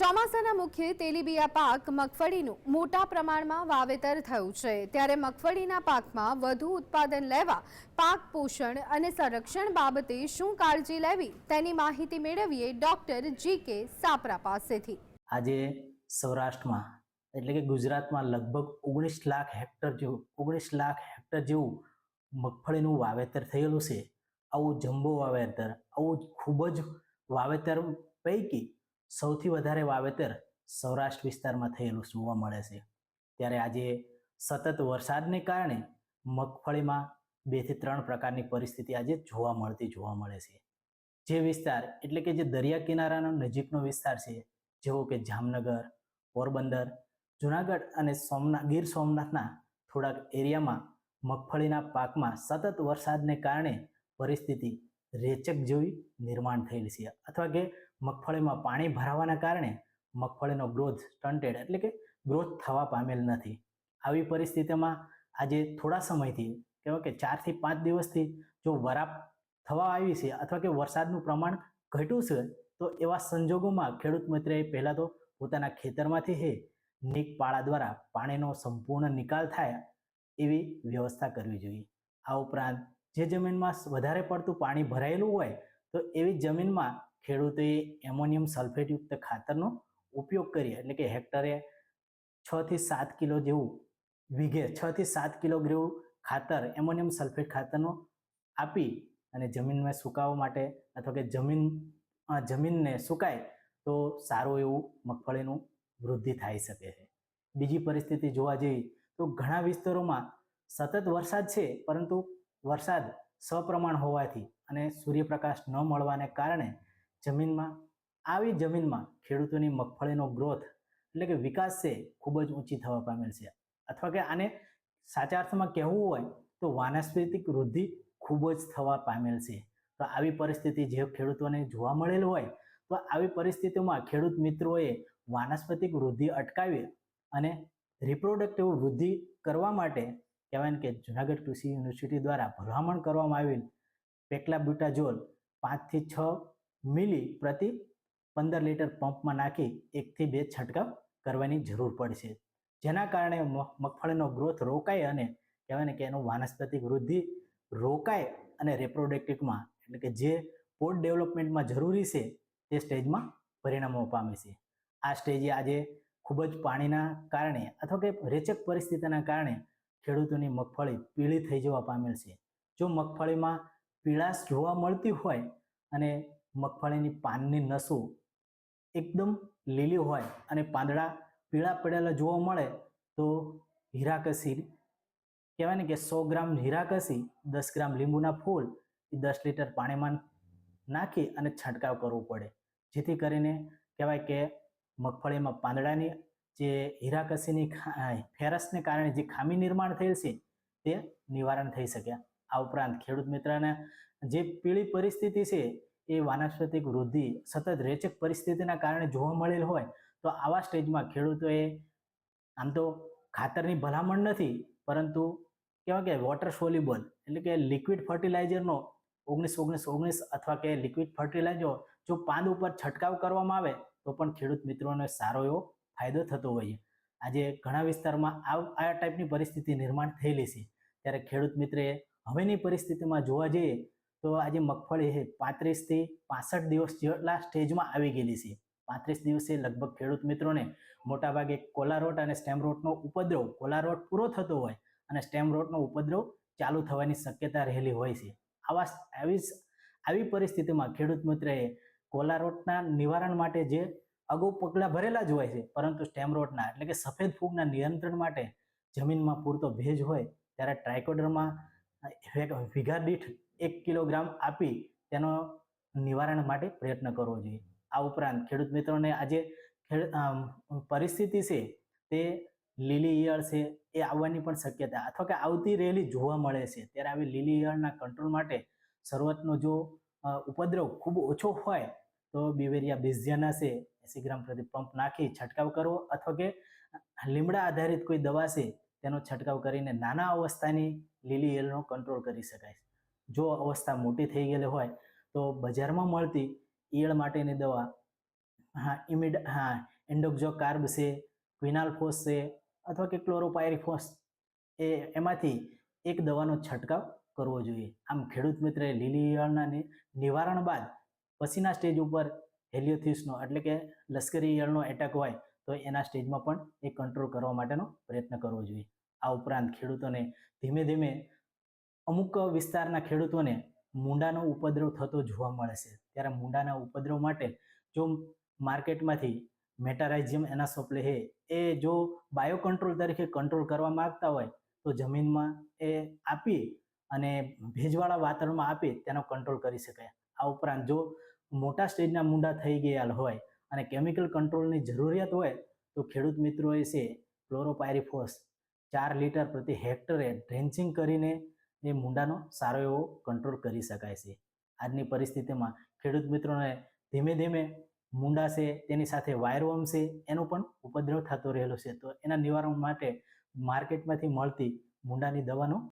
ચોમાસાના મુખ્ય તેલીબિયા પાક મગફળીનું મોટા પ્રમાણમાં વાવેતર થયું છે. ત્યારે મગફળીના પાકમાં વધુ ઉત્પાદન લેવા, પાક પોષણ અને સંરક્ષણ બાબતે શું કાળજી લેવી તેની માહિતી મેળવીએ ડોક્ટર જી કે સાપરા પાસેથી. આજે સૌરાષ્ટ્રમાં, એટલે કે ગુજરાતમાં લગભગ ઓગણીસ લાખ હેક્ટર જેવું, ઓગણીસ લાખ હેક્ટર જેવું મગફળીનું વાવેતર થયેલું છે. આવું જમ્બો વાવેતર, આવું ખૂબ જ વાવેતર પૈકી સૌથી વધારે વાવેતર સૌરાષ્ટ્ર વિસ્તારમાં થયેલું જોવા મળે છે. ત્યારે આજે સતત વરસાદને કારણે મગફળીમાં બેથી ત્રણ પ્રકારની પરિસ્થિતિ આજે જોવા મળતી જોવા મળે છે. જે વિસ્તાર એટલે કે જે દરિયા કિનારાનો નજીકનો વિસ્તાર છે, જેવો કે જામનગર, પોરબંદર, જુનાગઢ અને સોમનાથ ગીર સોમનાથના થોડાક એરિયામાં મગફળીના પાકમાં સતત વરસાદને કારણે પરિસ્થિતિ રેચક જેવી નિર્માણ થયેલી છે. અથવા કે મગફળીમાં પાણી ભરાવાના કારણે મગફળીનો ગ્રોથ સ્ટન્ટેડ એટલે કે ગ્રોથ થવા પામેલ નથી. આવી પરિસ્થિતિમાં આજે થોડા સમયથી કહેવાય કે ચારથી પાંચ દિવસથી જો વરાપ થવા આવી છે અથવા કે વરસાદનું પ્રમાણ ઘટ્યું છે, તો એવા સંજોગોમાં ખેડૂત મિત્રએ પહેલાં તો પોતાના ખેતરમાંથી હે નીક પાળા દ્વારા પાણીનો સંપૂર્ણ નિકાલ થાય એવી વ્યવસ્થા કરવી જોઈએ. આ ઉપરાંત જે જમીનમાં વધારે પડતું પાણી ભરાયેલું હોય, તો એવી જમીનમાં ખેડૂતોએ એમોનિયમ સલ્ફેટયુક્ત ખાતરનો ઉપયોગ કરી એટલે કે હેક્ટરે છ થી સાત કિલો જેવું વીઘે છ થી સાત કિલો જેવું ખાતર, એમોનિયમ સલ્ફેટ ખાતરનો આપી અને જમીનમાં સુકાવવા માટે અથવા કે જમીન જમીનને સુકાય તો સારું એવું મગફળીનું વૃદ્ધિ થઈ શકે છે. બીજી પરિસ્થિતિ જોવા જઈએ તો ઘણા વિસ્તારોમાં સતત વરસાદ છે, પરંતુ વરસાદ સપ્રમાણ હોવાથી અને સૂર્યપ્રકાશ ન મળવાને કારણે જમીનમાં. આવી જમીનમાં ખેડૂતોની મગફળીનો ગ્રોથ એટલે કે વિકાસ છે, ખૂબ જ ઊંચી થવા પામેલ છે. અથવા કે આને સાચા અર્થમાં કહેવું હોય તો વાનસ્પતિક વૃદ્ધિ ખૂબ જ થવા પામેલ છે. તો આવી પરિસ્થિતિ જે ખેડૂતોને જોવા મળેલ હોય, તો આવી પરિસ્થિતિમાં ખેડૂત મિત્રોએ વાનસ્પતિક વૃદ્ધિ અટકાવી અને રિપ્રોડક્ટિવ વૃદ્ધિ કરવા માટે કહેવાય ને કે જુનાગઢ કૃષિ યુનિવર્સિટી દ્વારા ભલામણ કરવામાં આવેલ પેકલા બુટાજોલ પાંચથી છ મિલી પ્રતિ પંદર લીટર પંપમાં નાખી એકથી બે છંટકાવ કરવાની જરૂર પડશે. જેના કારણે મગફળીનો ગ્રોથ રોકાય અને કહેવાય ને કે એનું વાનસ્પતિક વૃદ્ધિ રોકાય અને રેપ્રોડક્ટિવમાં એટલે કે જે પોટ ડેવલપમેન્ટમાં જરૂરી છે તે સ્ટેજમાં પરિણામો પામે છે. આ સ્ટેજે આજે ખૂબ જ પાણીના કારણે અથવા કે રેચક પરિસ્થિતિના કારણે ખેડૂતોની મગફળી પીળી થઈ જવા પામેલ છે. જો મગફળીમાં પીળાશ જોવા મળતી હોય અને મગફળીની પાનની નસો એકદમ લીલી હોય અને પાંદડા પીળા પડેલા જોવા મળે તો હીરાકસી કહેવાય ને કે સો ગ્રામ હીરાકસી, દસ ગ્રામ લીંબુના ફૂલ એ દસ લીટર પાણીમાં નાખી અને છંટકાવ કરવો પડે. જેથી કરીને કહેવાય કે મગફળીમાં પાંદડાની જે હીરાકસીની ફેરસને કારણે જે ખામી નિર્માણ થયેલ છે, તે નિવારણ થઈ શકે. આ ઉપરાંત ખેડૂત મિત્રને જે પીળી પરિસ્થિતિ છે એ વાનસ્પતિક વૃદ્ધિ સતત રેચક પરિસ્થિતિના કારણે જોવા મળેલ હોય, તો આવા સ્ટેજમાં ખેડૂતોએ આમ તો ખાતરની ભલામણ નથી, પરંતુ કહેવાય કે વોટર સોલ્યુબલ એટલે કે લિક્વિડ ફર્ટિલાઇઝરનો ઓગણીસ ઓગણીસ ઓગણીસ અથવા કે લિક્વિડ ફર્ટિલાઇઝર જો પાંદ ઉપર છંટકાવ કરવામાં આવે, તો પણ ખેડૂત મિત્રોને સારો એવો ફાયદો થતો હોય. આજે ઘણા વિસ્તારમાં આ આ ટાઈપની પરિસ્થિતિ નિર્માણ થયેલી છે. ત્યારે ખેડૂત મિત્રે હવેની પરિસ્થિતિમાં જોવા જઈએ તો આજે મગફળી છે પાંત્રીસથી પાસઠ દિવસ જેટલા સ્ટેજમાં આવી ગયેલી છે. પાંત્રીસ દિવસે લગભગ ખેડૂત મિત્રોને મોટાભાગે કોલારોટ અને સ્ટેમ રોટનો ઉપદ્રવ કોલારોટ પૂરો થતો હોય અને સ્ટેમ રોટનો ઉપદ્રવ ચાલુ થવાની શક્યતા રહેલી હોય છે. આવા આવી આવી પરિસ્થિતિમાં ખેડૂત મિત્રએ કોલારોટના નિવારણ માટે જે અગાઉ પગલાં ભરેલા જ હોય છે, પરંતુ સ્ટેમ રોટના એટલે કે સફેદ ફૂગના નિયંત્રણ માટે જમીનમાં પૂરતો ભેજ હોય ત્યારે ટ્રાયકોડરમાં વીઘા દીઠ એક કિલોગ્રામ આપી તેનો નિવારણ માટે પ્રયત્ન કરવો જોઈએ. આ ઉપરાંત ખેડૂત મિત્રોને આજે પરિસ્થિતિ છે તે લીલી ઈયળ છે એ આવવાની પણ શક્યતા અથવા કે આવતી રહેલી જોવા મળે છે. ત્યારે આવી લીલી ઈયળના કંટ્રોલ માટે શરૂઆતનો જો ઉપદ્રવ ખૂબ ઓછો હોય તો બિવેરિયા બેઝિયાના છે એસી ગ્રામ પ્રતિ પંપ નાખી છંટકાવ કરવો અથવા કે લીમડા આધારિત કોઈ દવા છે તેનો છંટકાવ કરીને નાના અવસ્થાની લીલી ઈયળનો કંટ્રોલ કરી શકાય. જો અવસ્થા મોટી થઈ ગયેલી હોય, તો બજારમાં મળતી ઈયળ માટેની દવા, હા, ઇમિડ, હા એન્ડોક્ઝો કાર્બ છે ક્વિનાલ્ફોસ છે, અથવા કે ક્લોરોપાયરીફોસ એ એમાંથી એક દવાનો છંટકાવ કરવો જોઈએ. આમ ખેડૂત મિત્રે લીલી ઈયળના નિવારણ બાદ પછીના સ્ટેજ ઉપર હેલિયોથિસનો એટલે કે લશ્કરી ઈયળનો એટેક હોય, તો એના સ્ટેજમાં પણ એ કંટ્રોલ કરવા માટેનો પ્રયત્ન કરવો જોઈએ. આ ઉપરાંત ખેડૂતોને ધીમે ધીમે અમુક વિસ્તારના ખેડૂતોને મૂંડાનો ઉપદ્રવ થતો જોવા મળે છે. ત્યારે મૂંડાના ઉપદ્રવ માટે જો માર્કેટમાંથી મેટારાઇઝિયમ એનાસોપ્લે હે એ જો બાયો કંટ્રોલ તરીકે કંટ્રોલ કરવા માંગતા હોય, તો જમીનમાં એ આપી અને ભેજવાળા વાતાવરણમાં આપી તેનો કંટ્રોલ કરી શકાય. આ ઉપરાંત જો મોટા સ્ટેજના મૂંડા થઈ ગયા હોય અને કેમિકલ કંટ્રોલની જરૂરિયાત હોય, તો ખેડૂત મિત્રોએ છે, ક્લોરોપાયરીફોસ ચાર લીટર પ્રતિ હેક્ટરે ડ્રેન્ચિંગ કરીને એ મૂંડાનો સારો એવો કંટ્રોલ કરી શકાય છે. આજની પરિસ્થિતિમાં ખેડૂત મિત્રોને ધીમે ધીમે મૂંડા છે, તેની સાથે વાયરવર્મ છે, એનો પણ ઉપદ્રવ થતો રહેલો છે. તો એના નિવારણ માટે માર્કેટમાંથી મળતી મૂંડાની દવાનો